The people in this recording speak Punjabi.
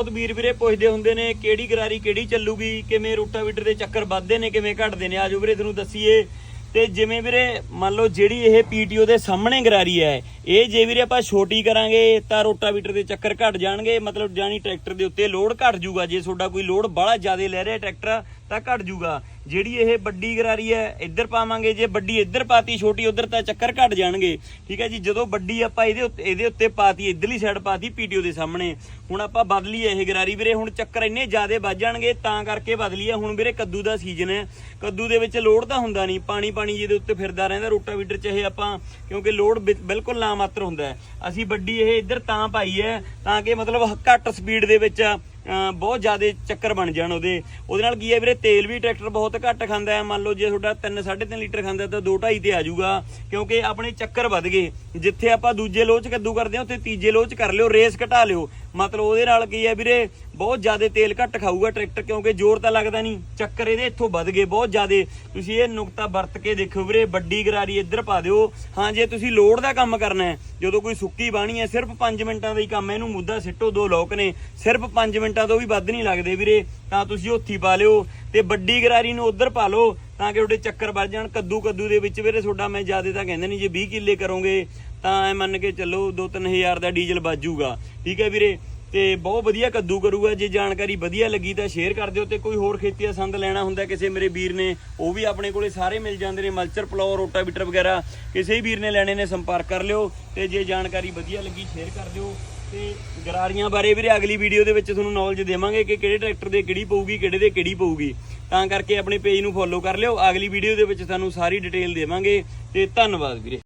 ਬਹੁਤ ਵੀਰ ਵੀਰੇ ਪੁੱਛਦੇ ਹੁੰਦੇ ਨੇ, ਕਿਹੜੀ ਗਰਾਰੀ ਕਿਹੜੀ ਚੱਲੂਗੀ, ਕਿਵੇਂ ਰੂਟਾਵੀਟਰ ਦੇ ਚੱਕਰ ਵੱਧਦੇ ਨੇ, ਕਿਵੇਂ ਘਟਦੇ ਨੇ, ਆਜੋ ਵੀਰੇ ਤੁਹਾਨੂੰ ਦੱਸੀਏ। ਤੇ ਜਿਵੇਂ ਵੀਰੇ, ਮੰਨ ਲਓ ਜਿਹੜੀ ਇਹ ਪੀਟੀਓ ਦੇ ਸਾਹਮਣੇ ਗਰਾਰੀ ਹੈ, ਇਹ ਜੇ ਵੀਰੇ ਆਪਾਂ ਛੋਟੀ ਕਰਾਂਗੇ, ਤਾਂ ਰੋਟਾਵੀਟਰ ਦੇ ਚੱਕਰ ਘਟ ਜਾਣਗੇ, ਮਤਲਬ ਜਾਨੀ ਟਰੈਕਟਰ ਦੇ ਉੱਤੇ ਲੋਡ ਘਟ ਜੂਗਾ ਜੇ ਤੁਹਾਡਾ ਕੋਈ ਲੋਡ ਬੜਾ ਜ਼ਿਆਦਾ ਲੈ ਰਿਹਾ ਟਰੈਕਟਰ ਤਾਂ ਘਟ ਜੂਗਾ। ਜਿਹੜੀ ਇਹ ਵੱਡੀ ਗਰਾਰੀ ਹੈ, ਇੱਧਰ ਪਾਵਾਂਗੇ। ਜੇ ਵੱਡੀ ਇੱਧਰ ਪਾਤੀ, ਛੋਟੀ ਉੱਧਰ, ਤਾਂ ਚੱਕਰ ਘਟ ਜਾਣਗੇ। ਠੀਕ ਹੈ ਜੀ? ਜਦੋਂ ਵੱਡੀ ਆਪਾਂ ਇਹਦੇ ਉੱਤੇ ਇਹਦੇ ਉੱਤੇ ਪਾਤੀ, ਇੱਧਰਲੀ ਸਾਈਡ ਪਾਤੀ ਪੀਟੀਓ ਦੇ ਸਾਹਮਣੇ। ਹੁਣ ਆਪਾਂ ਬਦਲੀ ਇਹ ਗਰਾਰੀ ਵੀਰੇ। ਹੁਣ ਚੱਕਰ ਇੰਨੇ ਜ਼ਿਆਦੇ ਵੱਜ ਜਾਣਗੇ, ਤਾਂ ਕਰਕੇ ਬਦਲੀ ਹੈ ਹੁਣ ਵੀਰੇ ਕੱਦੂ ਦਾ ਸੀਜ਼ਨ ਹੈ। ਕੱਦੂ ਦੇ ਵਿੱਚ ਲੋੜ ਤਾਂ ਹੁੰਦਾ ਨਹੀਂ। ਪਾਣੀ ਪਾਣੀ ਜਿਹਦੇ ਉੱਤੇ ਫਿਰਦਾ ਰਹਿੰਦਾ, ਰੋਟਾਵੀਟਰ ਚ ਇਹ ਆਪਾਂ ਕਿਉਂਕਿ ਲੋੜ ਬਿ- ਬਿਲਕੁਲ ਨਾ ਮਾਤਰ ਹੁੰਦਾ ਅਸੀਂ ਵੱਡੀ ਇਹ ਇੱਧਰ ਤਾਂ ਪਾਈ ਹੈ, ਤਾਂ ਕਿ ਮਤਲਬ ਘੱਟ ਸਪੀਡ ਦੇ ਵਿੱਚ ਬਹੁਤ ਜ਼ਿਆਦਾ ਚੱਕਰ ਬਣ ਜਾਣ ਉਹਦੇ। ਉਹਦੇ ਨਾਲ ਕੀ ਹੈ ਵੀਰੇ, ਤੇਲ ਵੀ ਟਰੈਕਟਰ ਬਹੁਤ ਘੱਟ ਖਾਂਦਾ ਹੈ। ਮੰਨ ਲਓ ਜੇ ਤੁਹਾਡਾ 3 3.5 ਲੀਟਰ ਖਾਂਦਾ ਤਾਂ 2.5 ਤੇ ਆ ਜਾਊਗਾ, ਕਿਉਂਕਿ ਆਪਣੇ ਚੱਕਰ ਵੱਧ ਗਏ। ਜਿੱਥੇ ਆਪਾਂ ਦੂਜੇ ਲੋਚ ਕੱਦੂ ਕਰਦੇ ਹਾਂ, ਉੱਥੇ ਤੀਜੇ ਲੋਚ ਕਰ ਲਿਓ, ਰੇਸ ਘਟਾ ਲਿਓ। ਮਤਲਬ ਉਹਦੇ ਨਾਲ ਕੀ ਹੈ ਵੀਰੇ, ਬਹੁਤ ਜ਼ਿਆਦਾ ਤੇਲ ਘੱਟ ਖਾਊਗਾ ਟਰੈਕਟਰ, ਕਿਉਂਕਿ ਜ਼ੋਰ ਤਾਂ ਲੱਗਦਾ ਨਹੀਂ। ਚੱਕਰ ਇਹਦੇ ਇੱਥੋਂ ਵੱਧ ਗਏ, ਬਹੁਤ ਜ਼ਿਆਦਾ। ਤੁਸੀਂ ਇਹ ਨੁਕਤਾ ਵਰਤ ਕੇ ਦੇਖੋ ਵੀਰੇ, ਵੱਡੀ ਗਰਾਰੀ ਇੱਧਰ ਪਾ ਦਿਓ। ਹਾਂ, ਜੇ ਤੁਸੀਂ ਲੋਡ ਦਾ ਕੰਮ ਕਰਨਾ ਹੈ, ਜਦੋਂ ਕੋਈ ਸੁੱਕੀ ਬਾਣੀ ਹੈ, ਸਿਰਫ 5 ਮਿੰਟਾਂ ਦਾ ਹੀ ਕੰਮ ਹੈ, ਇਹਨੂੰ ਮੁੱਦਾ ਸਿੱਟੋ, ਦੋ ਲੋਕ ਨੇ। ਸਿਰਫ 5 ਮਿੰਟਾਂ ਤੋਂ ਵੀ ਵੱਧ ਨਹੀਂ ਲੱਗਦੇ ਵੀਰੇ, ਤਾਂ ਤੁਸੀਂ ਉੱਥੀ ਪਾ ਲਿਓ। ਤੇ ਵੱਡੀ ਗਰਾਰੀ ਨੂੰ ਉੱਧਰ ਪਾ ਲਓ ਤਾਂ ਕਿ ਤੁਹਾਡੇ ਚੱਕਰ ਵੱਜ ਜਾਣ। ਕੱਦੂ ਕੱਦੂ ਦੇ ਵਿੱਚ ਵੀਰੇ ਤੁਹਾਡਾ ਮੈਂ ਜ਼ਿਆਦਾ ਤਾਂ ਕਹਿੰਦੇ ਨਹੀਂ, ਜੇ 20 ਕਿੱਲੇ ਕਰੋਗੇ ਤਾਂ ਐ ਮੰਨ ਕੇ ਚੱਲੋ 2-3000 ਦਾ ਡੀਜ਼ਲ ਬਾਜੂਗਾ ਠੀਕ ਹੈ ਵੀਰੇ? ਤੇ ਬਹੁਤ ਵਧੀਆ ਕੱਦੂ ਕਰੂਗਾ। ਜੇ ਜਾਣਕਾਰੀ ਵਧੀਆ ਲੱਗੀ ਤਾਂ ਸ਼ੇਅਰ ਕਰ ਦਿਓ ਤੇ ਕੋਈ ਹੋਰ ਖੇਤੀ ਦਾ ਸੰਦ ਲੈਣਾ ਹੁੰਦਾ ਕਿਸੇ ਮੇਰੇ ਵੀਰ ਨੇ, ਉਹ ਵੀ ਆਪਣੇ ਕੋਲੇ ਸਾਰੇ ਮਿਲ ਜਾਂਦੇ ਨੇ। ਮਲਚਰ ਪਲਾਉ ਰੋਟਾਵੀਟਰ ਵਗੈਰਾ, ਕਿਸੇ ਵੀਰ ਨੇ ਲੈਣੇ ਨੇ ਸੰਪਰਕ ਕਰ ਲਿਓ ਤੇ ਜੇ ਜਾਣਕਾਰੀ ਵਧੀਆ ਲੱਗੀ ਸ਼ੇਅਰ ਕਰ ਦਿਓ। ਤੇ ਗਰਾਰੀਆਂ ਬਾਰੇ ਵੀਰੇ ਅਗਲੀ ਵੀਡੀਓ ਦੇ ਵਿੱਚ ਤੁਹਾਨੂੰ ਨੌਲੇਜ ਦੇਵਾਂਗੇ ਕਿ ਕਿਹੜੇ ਟਰੈਕਟਰ ਦੇ ਕਿਹੜੀ ਪਊਗੀ, ਕਿਹੜੇ ਦੇ ਕਿਹੜੀ ਪਊਗੀ। ਤਾਂ ਕਰਕੇ ਆਪਣੇ ਪੇਜ ਨੂੰ ਫੋਲੋ ਕਰ ਲਿਓ। ਅਗਲੀ ਵੀਡੀਓ ਦੇ ਵਿੱਚ ਤੁਹਾਨੂੰ ਸਾਰੀ ਡਿਟੇਲ ਦੇਵਾਂਗੇ। ਤੇ ਧੰਨਵਾਦ ਵੀਰੇ।